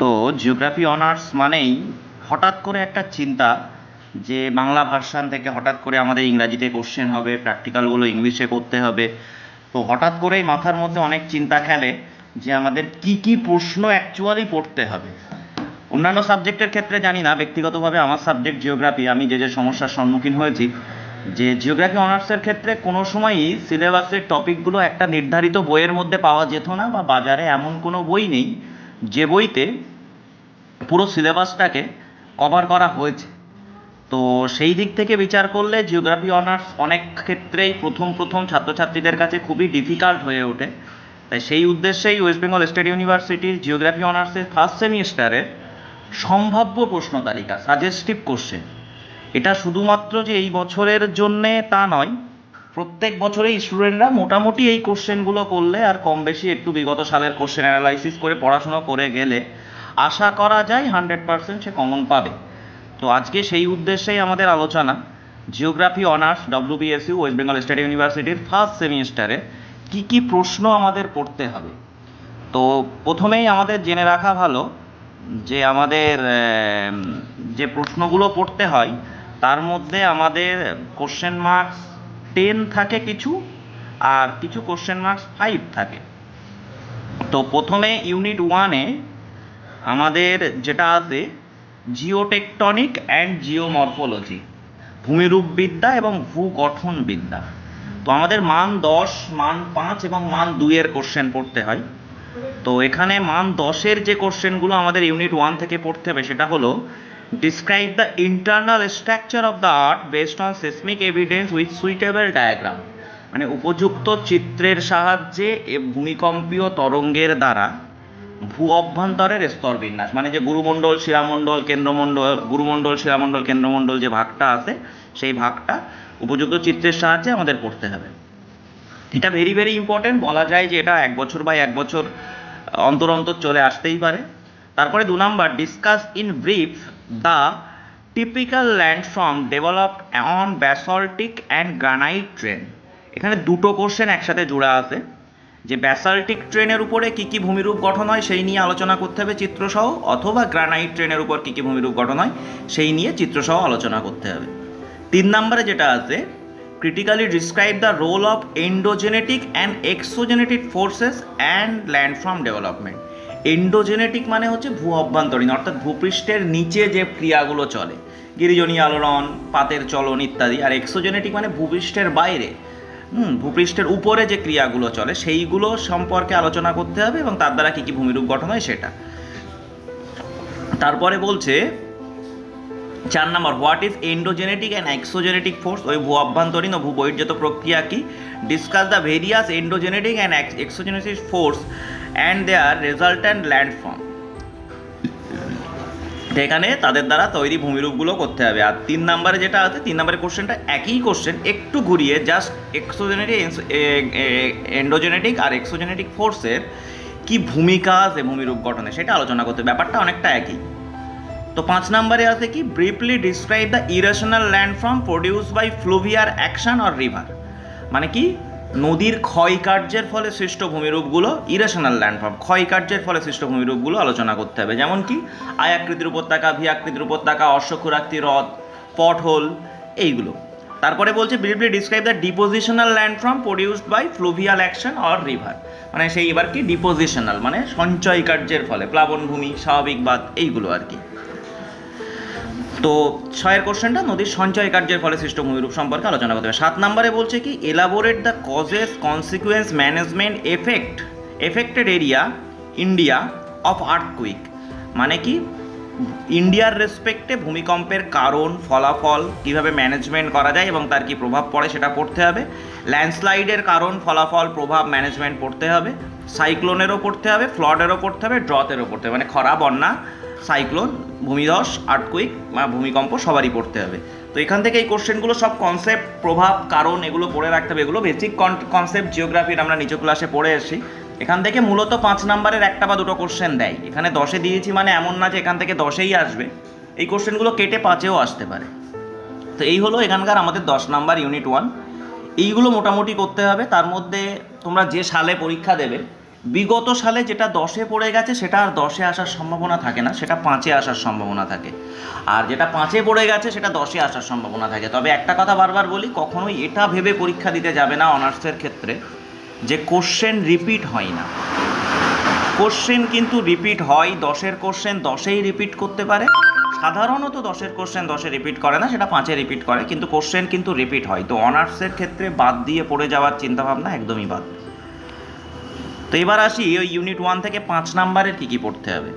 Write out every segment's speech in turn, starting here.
তো geography honours মানেই হঠাৎ করে একটা চিন্তা যে বাংলা ভার্সান থেকে হঠাৎ করে আমাদের ইংরাজিতে কোশ্চেন হবে প্র্যাকটিক্যালগুলো ইংলিশে করতে হবে। তো হঠাৎ করেই মাথার মধ্যে অনেক চিন্তা খেলে যে আমাদের কি কি প্রশ্ন অ্যাকচুয়ালি পড়তে হবে। অন্যান্য সাবজেক্টের ক্ষেত্রে জানি না, ব্যক্তিগতভাবে আমার সাবজেক্ট জিওগ্রাফি আমি যে যে সমস্যার সম্মুখীন হয়েছি, যে জিওগ্রাফি অনার্সের ক্ষেত্রে কোনো সময়ই সিলেবাসের টপিকগুলো একটা নির্ধারিত বইয়ের মধ্যে পাওয়া যেত না বা বাজারে এমন কোনো বই নেই যে বইতে পুরো সিলেবাসটাকে কভার করা হয়েছে। তো সেই দিক থেকে বিচার করলে জিওগ্রাফি অনার্স অনেক ক্ষেত্রেই প্রথম প্রথম ছাত্রছাত্রীদের কাছে খুবই ডিফিকাল্ট হয়ে ওঠে। তাই সেই উদ্দেশ্যেই ওয়েস্ট বেঙ্গল স্টেট ইউনিভার্সিটির জিওগ্রাফি অনার্সের ফার্স্ট সেমিস্টারে সম্ভাব্য প্রশ্ন তালিকা সাজেস্টিভ কোশ্চেন এটা শুধুমাত্র যে এই বছরের জন্যে তা নয় প্রত্যেক বছরেই স্টুডেন্টরা মোটামুটি এই কোশ্চেনগুলো করলে আর কম বেশি একটু বিগত সালের কোশ্চেন অ্যানালাইসিস করে পড়াশোনা করে গেলে আশা করা যায় হান্ড্রেড পার্সেন্ট সে কমন পাবে। তো আজকে সেই উদ্দেশ্যেই আমাদের আলোচনা। Geography honours WBSU West Bengal state ইউনিভার্সিটির ফার্স্ট সেমিস্টারে কী কী প্রশ্ন আমাদের পড়তে হবে। তো প্রথমেই আমাদের জেনে রাখা ভালো যে আমাদের যে প্রশ্নগুলো পড়তে হয়, তার মধ্যে আমাদের কোশ্চেন মার্কস টেন থাকে কিছু আর কিছু কোশ্চেন মার্কস ফাইভ থাকে। তো প্রথমে ইউনিট ওয়ানে আমাদের যেটা আছে জিওটেকটনিক অ্যান্ড জিওমরফোলজি ভূমিরূপবিদ্যা এবং ভূগঠনবিদ্যা। তো আমাদের মান দশ, মান পাঁচ এবং মান দুইয়ের কোশ্চেন পড়তে হয়। তো এখানে মান দশের যে কোশ্চেনগুলো আমাদের ইউনিট ওয়ান থেকে পড়তে হবে, সেটা হলো describe the internal structure of the earth based on seismic evidence with suitable diagram মানে উপযুক্ত চিত্রের সাহায্যে ভূমিকম্পীয় তরঙ্গের দ্বারা ভূ অভ্যন্তরের স্তর বিন্যাস। মানে যে গুরুমণ্ডল শিলামণ্ডল কেন্দ্রমণ্ডল, গুরুমণ্ডল শিলামণ্ডল কেন্দ্রমণ্ডল যে ভাগটা আছে, সেই ভাগটা উপযুক্ত চিত্রের সাহায্যে আমাদের পড়তে হবে। এটা ভেরি ভেরি ইম্পর্টেন্ট বলা যায় যে এটা এক বছর বা এক বছর অন্তর অন্তর চলে আসতেই পারে। তারপরে দু নম্বর discuss in brief the typical landform developed on basaltic and granite terrain এখানে দুটো কোশ্চেন একসাথে জুড়া আছে। যে ব্যাসাল্টিক ট্রেনের উপরে কী কী ভূমিরূপ গঠন হয় সেই নিয়ে আলোচনা করতে হবে চিত্রসহ, অথবা গ্রানাইট ট্রেনের উপর কী কী ভূমিরূপ গঠন হয় সেই নিয়ে চিত্রসহ আলোচনা করতে হবে। তিন নম্বরে যেটা আছে critically describe the role of endogenetic and exogenetic forces and landform development endogenetic মানে হচ্ছে ভূ অভ্যন্তরীণ, অর্থাৎ ভূপৃষ্ঠের নিচে যে ক্রিয়াগুলো চলে। গিরিজনী আলোড়ন, পাতের চলন ইত্যাদি। আর এক্সোজেনেটিক মানে ভূপৃষ্ঠের বাইরে। ভূপৃষ্ঠের উপরে যে ক্রিয়াগুলো চলে, সেইগুলো সম্পর্কে আলোচনা করতে হবে এবং তার দ্বারা কী কী ভূমিরূপ গঠন হয় সেটা। তারপরে বলছে চার নম্বর what is endogenetic and exogenetic force ওই ভূ অভ্যন্তরীণ ও ভূ বহির্জাত প্রক্রিয়া কি? Discuss the various endogenetic and exogenetic force and their resultant landform এখানে তাদের দ্বারা তৈরি ভূমিরূপগুলো করতে হবে। আর তিন নম্বরে যেটা আছে, তিন নম্বরের কোশ্চেনটা একই কোশ্চেন একটু ঘুরিয়ে জাস্ট এক্সোজেনেটিক এন্ডোজেনেটিক আর এক্সোজেনেটিক ফোর্সের কি ভূমিকা আছে ভূমিরূপ গঠনে? সেটা আলোচনা করতে ব্যাপারটা অনেকটা একই। তো পাঁচ নম্বরে আছে কি briefly describe the erosional landform produce by fluvial action or river মানে কি, নদীর ক্ষয়কার্যের ফলে সৃষ্ট ভূমিরূপগুলো ইরেশনাল ল্যান্ডফর্ম ক্ষয়কার্যের ফলে সৃষ্ট ভূমিরূপগুলো আলোচনা করতে হবে। যেমন কি আয়াকৃতির উপত্যকা, ভি আকৃতির উপত্যকা অশ্বক্ষুরাক্তি হ্রদ পট হোল এইগুলো। তারপরে বলছে briefly describe the depositional landform produced by fluvial action or river মানে সেই এবার কি ডিপোজিশনাল মানে সঞ্চয় কার্যের ফলে, প্লাবনভূমি, স্বাভাবিক বাদ এইগুলো আর কি। তো ছয়ের কোশ্চেনটা নদীর সঞ্চয় কার্যের ফলে সৃষ্ট ভূমিরূপ সম্পর্কে আলোচনা করতে হবে। সাত নম্বরে বলছে কি elaborate the causes consequence management effect effected area India of earthquake মানে কি ইন্ডিয়ার রেসপেক্টে ভূমিকম্পের কারণ, ফলাফল কীভাবে ম্যানেজমেন্ট করা যায় এবং তার কি প্রভাব পড়ে সেটা পড়তে হবে। ল্যান্ডস্লাইডের কারণ, ফলাফল, প্রভাব ম্যানেজমেন্ট পড়তে হবে। সাইক্লোনেরও পড়তে হবে ফ্লডেরও পড়তে হবে ড্রতেরও পড়তে হবে। মানে খরা, বন্যা সাইক্লোন ভূমিধস আর্টকুইক বা ভূমিকম্প সবারই পড়তে হবে। তো এখান থেকে এই কোশ্চেনগুলো সব কনসেপ্ট প্রভাব, কারণ এগুলো পড়ে রাখতে হবে। এগুলো বেসিক কনসেপ্ট জিওগ্রাফির আমরা নিচু ক্লাসে পড়ে এসেছি এখান থেকে মূলত পাঁচ নাম্বারের একটা বা দুটো কোশ্চেন দেয়। এখানে দশে দিয়েছি মানে এমন না যে এখান থেকে দশেই আসবে। এই কোশ্চেনগুলো কেটে পাঁচেও আসতে পারে। তো এই হলো এখানকার আমাদের দশ নাম্বার ইউনিট ওয়ান এইগুলো মোটামুটি করতে হবে। তার মধ্যে তোমরা যে সালে পরীক্ষা দেবে বিগত সালে যেটা দশে পড়ে গেছে, সেটা আর দশে আসার সম্ভাবনা থাকে না, সেটা পাঁচে আসার সম্ভাবনা থাকে। আর যেটা পাঁচে পড়ে গেছে, সেটা দশে আসার সম্ভাবনা থাকে। তবে একটা কথা বারবার বলি, কখনোই এটা ভেবে পরীক্ষা দিতে যাবে না অনার্সের ক্ষেত্রে যে কোশ্চেন রিপিট হয় না। কোশ্চেন কিন্তু রিপিট হয়, দশের কোশ্চেন দশেই রিপিট করতে পারে। সাধারণত দশের কোশ্চেন দশে রিপিট করে না, সেটা পাঁচে রিপিট করে, কিন্তু কোশ্চেন কিন্তু রিপিট হয়। তো অনার্সের ক্ষেত্রে বাদ দিয়ে পড়ে যাওয়ার চিন্তাভাবনা একদমই বাদ। তো এবার আসি ওই ইউনিট ওয়ান থেকে পাঁচ নাম্বারের কী কী পড়তে হবে।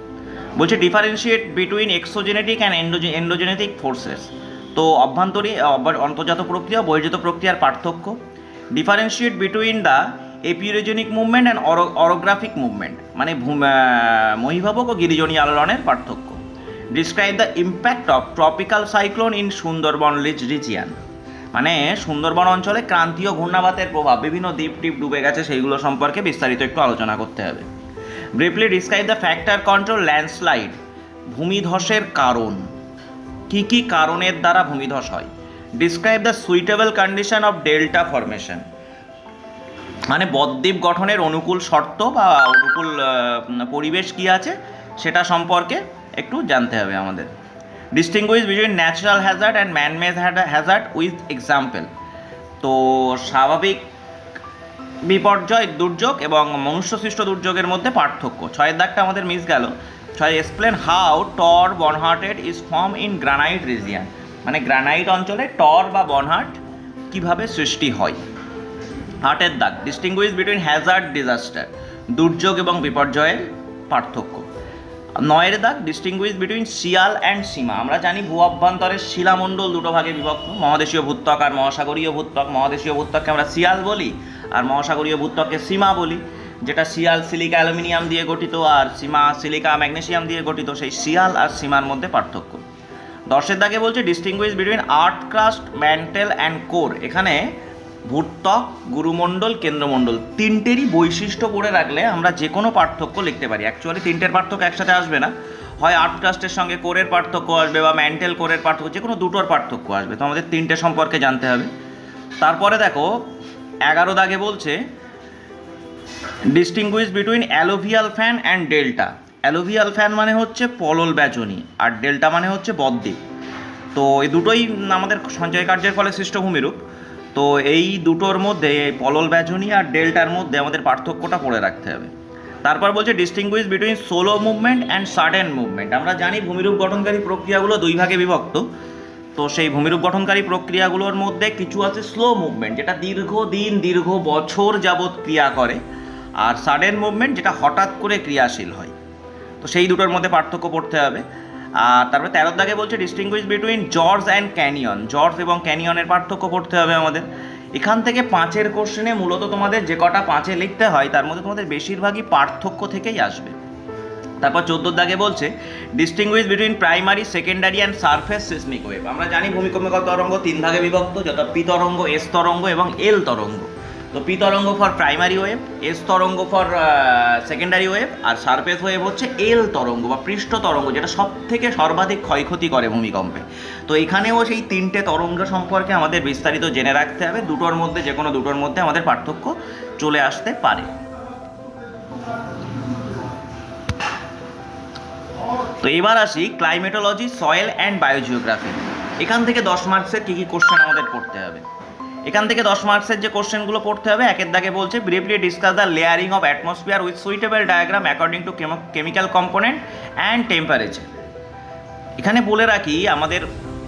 বলছে differentiate between exogenetic and endogenetic forces তো অভ্যন্তরীণ অন্তর্জাত প্রক্রিয়া বহির্জাত প্রক্রিয়ার পার্থক্য। Differentiate between the epeirogenic movement and orographic movement মানে মহিভাবক ও গিরিজনী আলোড়নের পার্থক্য। Describe the impact of tropical cyclone in Sundarban lease region মানে সুন্দরবন অঞ্চলে ক্রান্তীয় ঘূর্ণাবাতের প্রভাব, বিভিন্ন দ্বীপ টিপ ডুবে গেছে, সেইগুলো সম্পর্কে বিস্তারিত একটু আলোচনা করতে হবে। Briefly describe the factor control landslide ভূমিধসের কারণ। কি কি কারণের দ্বারা ভূমিধস হয়? Describe the suitable condition of delta formation মানে বদ্বীপ গঠনের অনুকূল শর্ত বা অনুকূল পরিবেশ কি আছে, সেটা সম্পর্কে একটু জানতে হবে আমাদের। Distinguish between natural hazard and manmade hazard with example তো স্বাভাবিক বিপর্যয়, দুর্যোগ এবং মনুষ্যসৃষ্ট দুর্যোগের মধ্যে পার্থক্য। ছয়ের দাগটা আমাদের মিস গেল। ছয় explain how tor বনহার্টেড is form in granite region মানে গ্রানাইট অঞ্চলে টর বা বনহার্ট কীভাবে সৃষ্টি হয়। হার্টের দাগ ডিস্টিংগুইশ বিটুইন হ্যাজার্ড ডিজাস্টার দুর্যোগ এবং বিপর্যয়ের পার্থক্য। নয়ের দাগ distinguish between sial and sima. আমরা জানি ভূ অভ্যন্তরের শিলামণ্ডল দুটো ভাগে বিভক্ত। মহাদেশীয় ভূত্বক আর মহাসাগরীয় ভূত্বক। মহাদেশীয় ভূত্বককে আমরা শিয়াল বলি আর মহাসাগরীয় ভূত্বককে সীমা বলি, যেটা শিয়াল সিলিকা অ্যালুমিনিয়াম দিয়ে গঠিত আর সীমা সিলিকা ম্যাগনেসিয়াম দিয়ে গঠিত। সেই শিয়াল আর সীমার মধ্যে পার্থক্য। দশের দাগে বলছে distinguish between earth crust mantle and core এখানে ভূত্বক গুরুমণ্ডল, কেন্দ্রমণ্ডল তিনটেরই বৈশিষ্ট্য করে রাখলে আমরা যে কোনো পার্থক্য লিখতে পারি। অ্যাকচুয়ালি তিনটের পার্থক্য একসাথে আসবে না। হয় আর্থ ক্রাস্টের সঙ্গে কোরের পার্থক্য আসবে বা ম্যান্টেল কোরের পার্থক্য, যে কোনো দুটোর পার্থক্য আসবে। তো আমাদের তিনটে সম্পর্কে জানতে হবে। তারপরে দেখো, এগারো দাগে বলছে distinguish between alluvial fan and delta alluvial fan মানে হচ্ছে পলল ব্যাচনী আর ডেল্টা মানে হচ্ছে বদ্বীপ। তো এই দুটোই আমাদের সঞ্চয় কার্যের ফলে সৃষ্ট ভূমিরূপ তো এই দুটোর মধ্যে পলল ব্যাচনী আর ডেল্টার মধ্যে আমাদের পার্থক্যটা পড়ে রাখতে হবে। তারপর বলছে distinguish between slow movement and sudden movement আমরা জানি ভূমিরূপ গঠনকারী প্রক্রিয়াগুলো দুই ভাগে বিভক্ত। তো সেই ভূমিরূপ গঠনকারী প্রক্রিয়াগুলোর মধ্যে কিছু আছে স্লো মুভমেন্ট যেটা দীর্ঘ দিন দীর্ঘ বছর যাবৎ ক্রিয়া করে। আর সাডেন মুভমেন্ট যেটা হঠাৎ করে ক্রিয়াশীল হয়। তো সেই দুটোর মধ্যে পার্থক্য পড়তে হবে। তারপরে তেরোর দাগে বলছে distinguish between gorge and canyon gorge এবং ক্যানিয়নের পার্থক্য পড়তে হবে আমাদের। এখান থেকে পাঁচের কোশ্চেনে মূলত তোমাদের যে কটা পাঁচে লিখতে হয়, তার মধ্যে তোমাদের বেশিরভাগই পার্থক্য থেকেই আসবে। তারপর চোদ্দোর দাগে বলছে distinguish between primary secondary and surface seismic wave আমরা জানি ভূমিকম্পক তরঙ্গ? তিন ভাগে বিভক্ত যথা পি তরঙ্গ, এস তরঙ্গ এবং এল তরঙ্গ। তো পি তরঙ্গ ফর প্রাইমারি ওয়েভ এস তরঙ্গ ফর সেকেন্ডারি ওয়েভ আর সারফেস ওয়েভ হচ্ছে এল তরঙ্গ বা পৃষ্ঠ তরঙ্গ, যেটা সব থেকে সর্বাধিক ক্ষয়ক্ষতি করে ভূমিকম্পে। তো এখানেও সেই তিনটে তরঙ্গ সম্পর্কে আমাদের বিস্তারিত জেনে রাখতে হবে, দুটোর মধ্যে, যে কোনো দুটোর মধ্যে আমাদের পার্থক্য চলে আসতে পারে। তো এবার আসি ক্লাইমেটোলজি সয়েল অ্যান্ড বায়োজিওগ্রাফি এখান থেকে দশ মার্কসের কী কী কোশ্চেন আমাদের পড়তে হবে? এখান থেকে দশ মার্কসের যে কোশ্চেনগুলো পড়তে হবে, একের দাগে বলছে briefly discuss the layering of atmosphere with suitable diagram according to chemical component and temperature এখানে বলে রাখি, আমাদের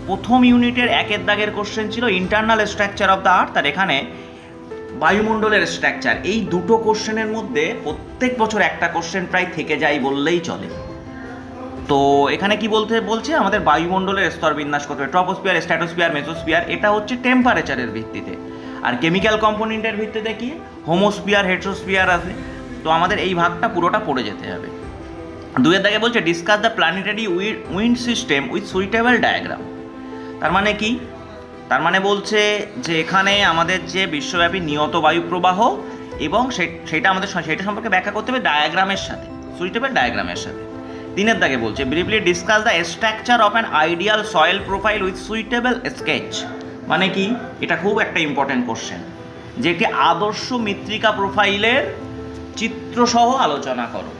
প্রথম ইউনিটের একের দাগের কোশ্চেন ছিল internal structure of the earth আর এখানে বায়ুমণ্ডলের স্ট্রাকচার এই দুটো কোশ্চেনের মধ্যে প্রত্যেক বছর একটা কোশ্চেন প্রায় থেকে যায় বললেই চলে। তো এখানে কি বলতে বলছে? আমাদের বায়ুমণ্ডলের স্তর বিন্যাস করতে হবে ট্রপোস্ফিয়ার, স্ট্যাটোস্ফিয়ার, মেসোস্ফিয়ার, এটা হচ্ছে টেম্পারেচারের ভিত্তিতে। আর কেমিক্যাল কম্পোনেন্টের ভিত্তিতে কি? হোমোস্ফিয়ার হেট্রোস্ফিয়ার আছে। তো আমাদের এই ভাগটা পুরোটা পড়ে যেতে হবে। দুয়ের দাগে বলছে discuss the planetary wind system with suitable diagram তার মানে কি? তার মানে বলছে যে এখানে আমাদের যে বিশ্বব্যাপী নিয়ত বায়ু প্রবাহ এবং সেটা আমাদের সেটা সম্পর্কে ব্যাখ্যা করতে হবে ডায়াগ্রামের সাথে। সুইটেবল ডায়াগ্রামের সাথে। তিনের দাগে বলছে briefly discuss the structure of an ideal soil profile with suitable sketch মানে কি? এটা খুব একটা ইম্পর্টেন্ট কোশ্চেন যে একটি আদর্শ মৃত্তিকা প্রোফাইলের চিত্রসহ আলোচনা করো।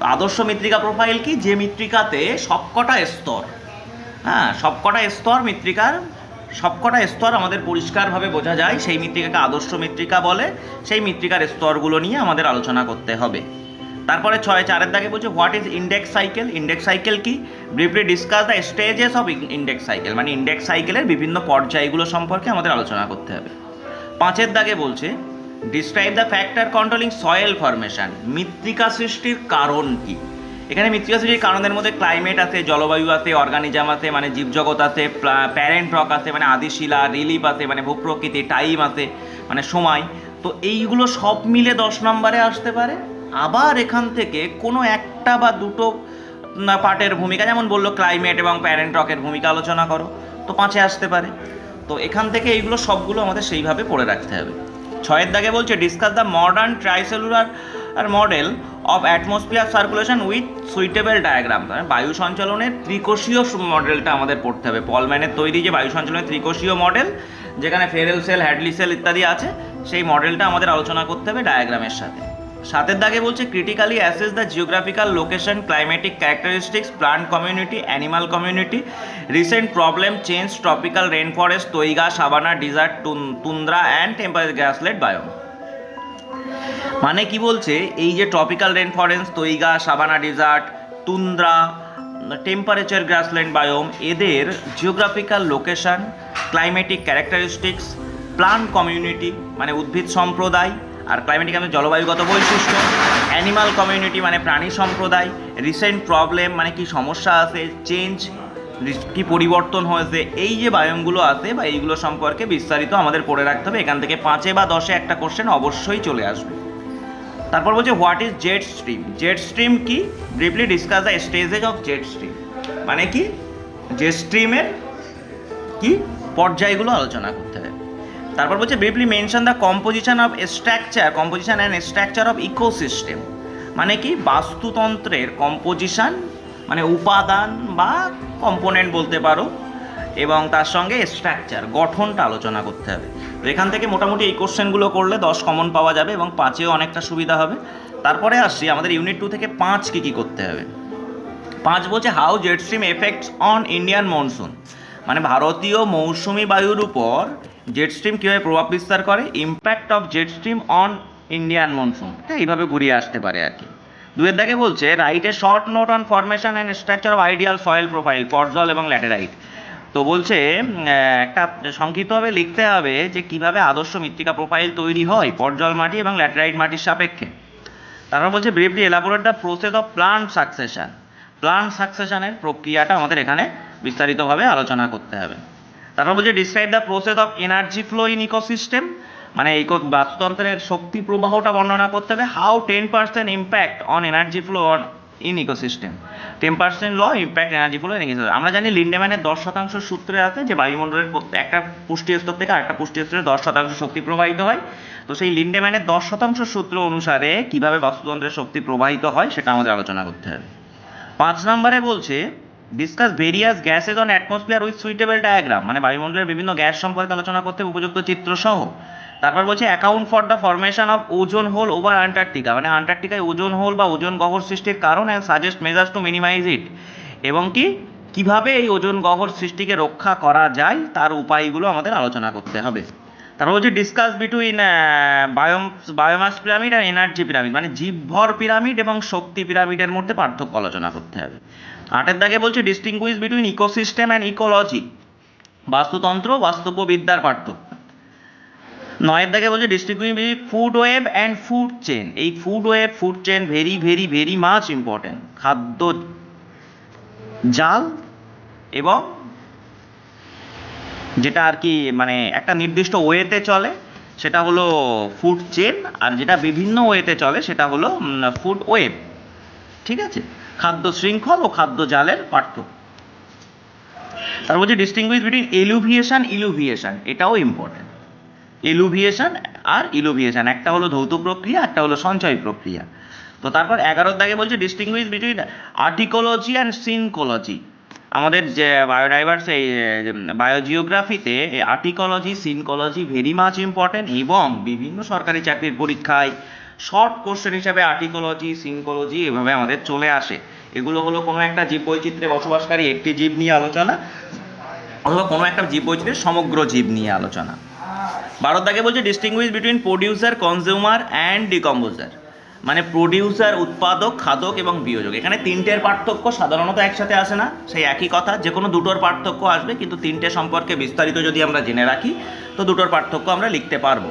আদর্শ মৃত্তিকা প্রোফাইল কি? যে মৃত্তিকাতে সবকটা স্তর হ্যাঁ সবকটা স্তর মৃত্তিকার, সবকটা স্তর আমাদের পরিষ্কারভাবে বোঝা যায়। সেই মৃত্তিকাকে আদর্শ মৃত্তিকা বলে, সেই মৃত্তিকার স্তরগুলো নিয়ে আমাদের আলোচনা করতে হবে। তারপরে ছয়, চারের দাগে বলছে what is index cycle index cycle কি? Briefly discuss the stages of index cycle মানে ইন্ডেক্স সাইকেলের বিভিন্ন পর্যায়গুলো সম্পর্কে আমাদের আলোচনা করতে হবে। পাঁচের দাগে বলছে describe the factor controlling soil formation মৃত্তিকা সৃষ্টির কারণ কি? এখানে মৃত্তিকা সৃষ্টির কারণের মধ্যে ক্লাইমেট আছে, জলবায়ু আছে অর্গানিজম আছে মানে জীবজগৎ আছে প্যারেন্ট রক আছে মানে আদিশিলা রিলিফ আছে মানে ভূপ্রকৃতি টাইম আছে মানে সময়। তো এইগুলো সব মিলে দশ নম্বরে আসতে পারে। আবার এখান থেকে কোনো একটা বা দুটো পার্টের ভূমিকা, যেমন বলল ক্লাইমেট এবং প্যারেন্ট রকের ভূমিকা আলোচনা করো, তো পাঁচে আসতে পারে। তো এখান থেকে এইগুলো সবগুলো আমাদের সেইভাবে পড়ে রাখতে হবে। ছয়ের দাগে বলছে discuss the modern tricellular R model of atmosphere circulation with suitable diagram বায়ু সঞ্চালনের ত্রিকোষীয় মডেলটা আমাদের পড়তে হবে। পলম্যানের তৈরি যে বায়ু সঞ্চালনের ত্রিকোষীয় মডেল যেখানে ফেরেল সেল হ্যাডলি সেল ইত্যাদি আছে, সেই মডেলটা আমাদের আলোচনা করতে হবে ডায়াগ্রামের সাথে। সাতের দাগে বলছে critically assess the geographical location climatic characteristics plant community animal community recent problem change tropical rain forest taiga savanna desert tundra and temperature grassland biome মানে কি বলছে, এই যে tropical rain forest taiga savanna desert tundra temperature grassland biome এদের geographical location climatic characteristics plant community মানে উদ্ভিদ সম্প্রদায় আর climatic আমাদের জলবায়ুগত বৈশিষ্ট্য অ্যানিমাল কমিউনিটি মানে প্রাণী সম্প্রদায় রিসেন্ট প্রবলেম মানে কি সমস্যা আছে চেঞ্জ কি পরিবর্তন হয়েছে, এই যে বায়োমগুলো আছে বা এইগুলো সম্পর্কে বিস্তারিত আমাদের পড়ে রাখতে হবে। এখান থেকে পাঁচে বা দশে একটা কোশ্চেন অবশ্যই চলে আসবে। তারপর বলছে what is jet stream jet stream কি? Briefly discuss the stages of jet stream মানে কি? জেট স্ট্রিমের কি পর্যায়গুলো আলোচনা করতে হবে। তারপর বলছে briefly mention the composition of structure composition and structure of ecosystem মানে কি? বাস্তুতন্ত্রের কম্পোজিশন মানে উপাদান বা কম্পোনেন্ট বলতে পারো, এবং তার সঙ্গে স্ট্রাকচার গঠনটা আলোচনা করতে হবে। তো এখান থেকে মোটামুটি এই কোশ্চেনগুলো করলে দশ কমন পাওয়া যাবে এবং পাঁচেও অনেকটা সুবিধা হবে। তারপরে আসছি, আমাদের ইউনিট টু থেকে পাঁচ কী কী করতে হবে। পাঁচ বলছে how jet stream effects on Indian monsoon মানে ভারতীয় মৌসুমি বায়ুর উপর জেট স্ট্রিম কীভাবে প্রভাব বিস্তার করে? Impact of jet stream on Indian monsoon হ্যাঁ এইভাবে ঘুরিয়ে আসতে পারে আর কি। দুয়ের দাগে বলছে write a short note on formation and structure of ideal soil profile podzol এবং ল্যাটেরাইট তো বলছে একটা সংক্ষিপ্তভাবে লিখতে হবে যে কীভাবে আদর্শ মৃত্তিকা প্রোফাইল তৈরি হয় পর্জল মাটি এবং ল্যাটেরাইট মাটির সাপেক্ষে। তারপর বলছে briefly elaborate the process of plant succession plant সাকসেশনের প্রক্রিয়াটা আমাদের এখানে বিস্তারিতভাবে আলোচনা করতে হবে। তারপর বলছে describe the process of energy flow in ecosystem মানে এই বাস্তুতন্ত্রের শক্তি প্রবাহটা বর্ণনা করতে হবে। How ten percent impact on energy flow on in ecosystem ten percent law impact energy flow আমরা জানি লিন্ডেম্যানের দশ শতাংশ সূত্রে আছে যে বায়ুমণ্ডলের একটা পুষ্টি স্তর থেকে আরেকটা পুষ্টি স্তরে দশ শতাংশ শক্তি প্রবাহিত হয়। তো সেই লিন্ডেম্যানের দশ শতাংশ সূত্র অনুসারে কীভাবে বাস্তুতন্ত্রের শক্তি প্রবাহিত হয় সেটা আমাদের আলোচনা করতে হবে। পাঁচ নম্বরে বলছে discuss various gases on atmosphere with suitable diagram মানে বায়ুমণ্ডলের বিভিন্ন গ্যাস সম্পর্কে আলোচনা করতে উপযুক্ত চিত্র সহ তারপর বলছে account for the formation of ozone hole over Antarctica মানে আন্টার্কটিকায় ওজন হোল বা ওজন গহ্বর সৃষ্টির কারণ and suggest measures to minimize it এবং কি? কীভাবে এই ওজন গহ্বর সৃষ্টিকে রক্ষা করা যায়? তার উপায়গুলো আমাদের আলোচনা করতে হবে। তারপর হচ্ছে discuss between biome biomass pyramid আর এনার্জি পিরামিড মানে জীবভর পিরামিড এবং শক্তি পিরামিডের মধ্যে পার্থক্য আলোচনা করতে হবে। আটের দাগে বলছে distinguish between ecosystem and ecology বাস্তুতন্ত্র বাস্তববিদ্যার পার্থক্য। নয়ের দাগে বলছে distinguish food web and food chain এই food web food chain very very very much important খাদ্য, জাল এবং যেটা আর কি মানে একটা নির্দিষ্ট ওয়েতে চলে, সেটা হলো ফুড চেন আর যেটা বিভিন্ন ওয়েতে চলে সেটা হলো ফুড ওয়েব ঠিক আছে? খাদ্য শৃঙ্খল ও খাদ্য জালের পার্থক্য। তারপর হচ্ছে ডিস্টিংগুইশ বিটুইন এলুভিয়েশন ইলুভিয়েশন এটাও ইম্পর্টেন্ট এলুভিয়েশন আর ইলুভিয়েশন একটা হলো ধৌত প্রক্রিয়া, একটা হলো সঞ্চয় প্রক্রিয়া। তো তারপর এগারোর দাগে বলছে distinguish between autecology and synecology আমাদের যে বায়োডাইভার্স এই বায়োজিওগ্রাফিতে autecology synecology very much important এবং বিভিন্ন সরকারি চাকরির পরীক্ষায় শর্ট কোশ্চেন হিসাবে আর্টিকোলজি সিনকোলজি এভাবে আমাদের চলে আসে। এগুলো হলো কোনো একটা জীব বৈচিত্র্যে বসবাসকারী একটি জীব নিয়ে আলোচনা, অথবা কোনো একটা জীব বৈচিত্র্যের সমগ্র জীব নিয়ে আলোচনা। ভারত দাগে বলছে distinguish between producer consumer and decomposer মানে প্রডিউসার উৎপাদক, খাদক এবং বিয়োজক। এখানে তিনটের পার্থক্য সাধারণত একসাথে আসে না, সেই একই কথা যে কোনো দুটোর পার্থক্য আসবে, কিন্তু তিনটে সম্পর্কে বিস্তারিত যদি আমরা জেনে রাখি, তো দুটোর পার্থক্য আমরা লিখতে পারব।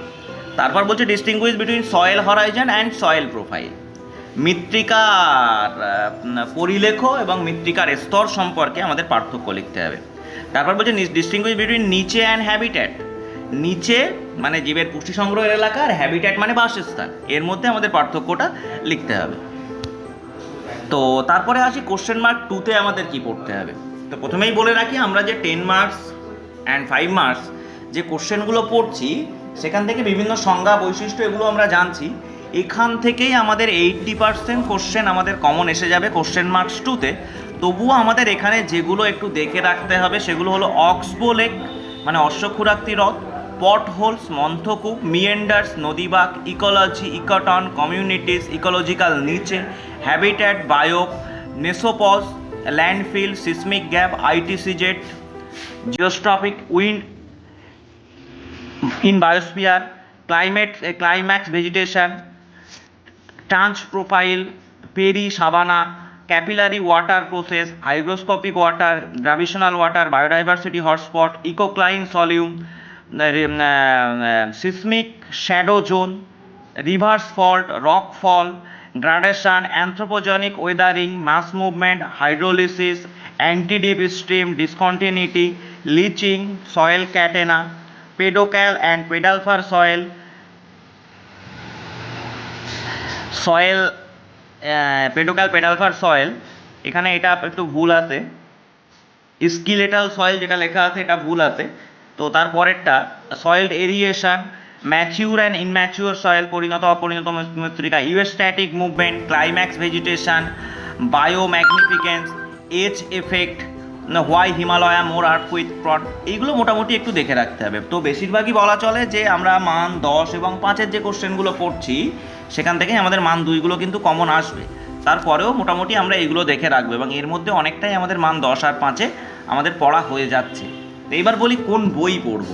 তারপর বলছে distinguish between soil horizon and soil profile মৃত্তিকার পরিলেখ এবং মৃত্তিকার স্তর সম্পর্কে আমাদের পার্থক্য লিখতে হবে। তারপর বলছে distinguish between niche and habitat niche মানে জীবের পুষ্টি সংগ্রহের এলাকা আর হ্যাবিট্যাট মানে বাসস্থান। এর মধ্যে আমাদের পার্থক্যটা লিখতে হবে। তো তারপরে আসি কোশ্চেন মার্ক টুতে আমাদের কি পড়তে হবে? তো প্রথমেই বলে রাখি, আমরা যে ten marks and five marks যে কোশ্চেনগুলো পড়ছি, সেখান থেকে বিভিন্ন সংজ্ঞা, বৈশিষ্ট্য এগুলো আমরা জানছি। এখান থেকেই আমাদের এইট্টি পার্সেন্ট কোশ্চেন আমাদের কমন এসে যাবে কোশ্চেন মার্কস টুতে তবুও আমাদের এখানে যেগুলো একটু দেখে রাখতে হবে, সেগুলো হলো অক্সবো লেক মানে অশ্বক্ষুরাক্তি হ্রদ। পটহোলস মন্থকূপ meanders নদীবাগ ecology ecotone communities ecological niche habitat bio নেসোপস landfill seismic gap ITCZ geostrophic wind in biosphere climate climax vegetation trans profile peri savanna capillary water process hygroscopic water gravitational water biodiversity hotspot ecocline solum seismic shadow zone reverse fault rock fall gradation anthropogenic weathering mass movement hydrolysis antidip stream discontinuity leaching soil catena pedocal and pedalfer soil soil pedocal pedalfer soil এখানে এটা একটু ভুল আছে। স্কিলেটাল soil যেটা লেখা আছে, এটা ভুল আছে। তো তারপরেরটা soil aeration mature and immature soil পরিণত, অপরিণত মৃত্তিকা eustatic movement climax vegetation biomagnification edge effect why Himalaya more art with প্রট এইগুলো মোটামুটি একটু দেখে রাখতে হবে। তো বেশিরভাগই বলা চলে যে আমরা মান দশ এবং পাঁচের যে কোশ্চেনগুলো পড়ছি, সেখান থেকে আমাদের মান দুইগুলো কিন্তু কমন আসবে। তারপরেও মোটামুটি আমরা এগুলো দেখে রাখব এবং এর মধ্যে অনেকটাই আমাদের মান দশ আর পাঁচে আমাদের পড়া হয়ে যাচ্ছে। তো এইবার বলি কোন বই পড়ব।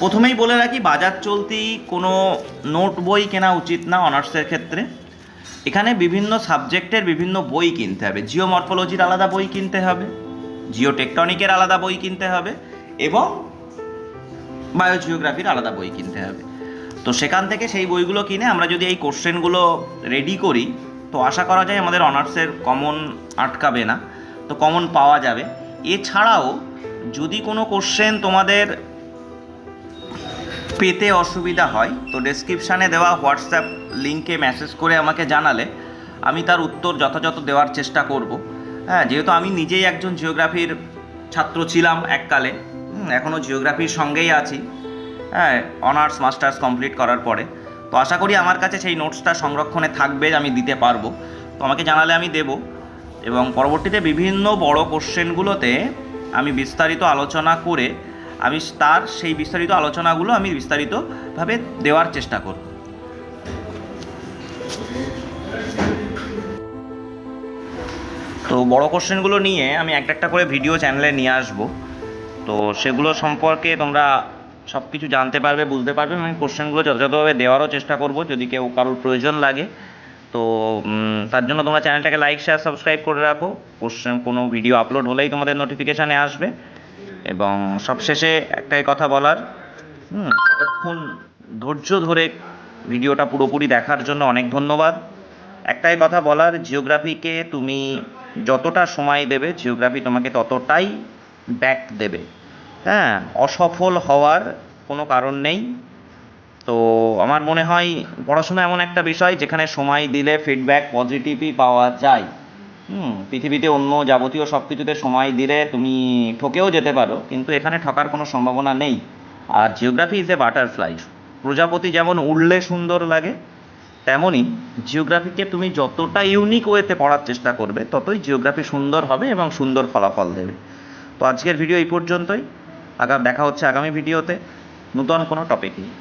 প্রথমেই বলে রাখি, বাজার চলতি কোনো নোট বই কেনা উচিত না অনার্সের ক্ষেত্রে। এখানে বিভিন্ন সাবজেক্টের বিভিন্ন বই কিনতে হবে। জিওমরফোলজির আলাদা বই কিনতে হবে জিও টেকটনিকের আলাদা বই কিনতে হবে এবং বায়োজিওগ্রাফির আলাদা বই কিনতে হবে। তো সেখান থেকে সেই বইগুলো কিনে আমরা যদি এই কোশ্চেনগুলো রেডি করি, তো আশা করা যায় আমাদের অনার্সের কমন আটকাবে না, তো কমন পাওয়া যাবে। এছাড়াও যদি কোনো কোশ্চেন তোমাদের পেতে অসুবিধা হয়, তো ডেসক্রিপশানে দেওয়া হোয়াটসঅ্যাপ লিঙ্কে মেসেজ করে আমাকে জানালে, আমি তার উত্তর যথাযথ দেওয়ার চেষ্টা করব। হ্যাঁ যেহেতু আমি নিজেই একজন জিওগ্রাফির ছাত্র ছিলাম এককালে এখনও জিওগ্রাফির সঙ্গেই আছি হ্যাঁ অনার্স মাস্টার্স কমপ্লিট করার পরে, তো আশা করি আমার কাছে সেই নোটসটা সংরক্ষণে থাকবে, আমি দিতে পারব। তো আমাকে জানালে আমি দেব এবং পরবর্তীতে বিভিন্ন বড় কোশ্চেনগুলোতে আমি বিস্তারিত আলোচনা করে আমি তার সেই বিস্তারিত আলোচনাগুলো আমি বিস্তারিতভাবে দেওয়ার চেষ্টা করব। তো বড় কোশ্চেনগুলো নিয়ে আমি একটা একটা করে ভিডিও চ্যানেলে নিয়ে আসব। তো সেগুলো সম্পর্কে তোমরা সব কিছু জানতে পারবে, বুঝতে পারবে। আমি কোশ্চেনগুলো যথাযথভাবে দেওয়ারও চেষ্টা করব, যদি কেউ কারোর প্রয়োজন লাগে। তো তার জন্য তোমরা চ্যানেলটাকে লাইক শেয়ার সাবস্ক্রাইব করে রাখো। কোশ্চেন কোনো ভিডিও আপলোড হলেই তোমাদের নোটিফিকেশানে আসবে। এবং সবশেষে একটাই কথা বলার এতক্ষণ ধৈর্য ধরে ভিডিওটা পুরোপুরি দেখার জন্য অনেক ধন্যবাদ। একটাই কথা বলার জিওগ্রাফিকে তুমি যতটা সময় দেবে জিওগ্রাফি তোমাকে ততটাই ব্যাক দেবে। হ্যাঁ অসফল হওয়ার কোনো কারণ নেই। তো আমার মনে হয় পড়াশোনা এমন একটা বিষয় যেখানে সময় দিলে ফিডব্যাক পজিটিভই পাওয়া যায়। হুম, পৃথিবীতে অন্য যাবতীয় সব কিছুতে সময় দিলে তুমি ঠকেও যেতে পারো, কিন্তু এখানে ঠকার কোনো সম্ভাবনা নেই। আর জিওগ্রাফি ইজ এ বাটারফ্লাই প্রজাপতি যেমন উড়লে সুন্দর লাগে তেমনই জিওগ্রাফিকে তুমি যতটা ইউনিক ওয়েতে পড়ার চেষ্টা করবে, ততই জিওগ্রাফি সুন্দর হবে এবং সুন্দর ফলাফল দেবে। তো আজকের ভিডিও এই পর্যন্তই। আগাম, দেখা হচ্ছে আগামী ভিডিওতে নূতন কোনো টপিক নিয়ে।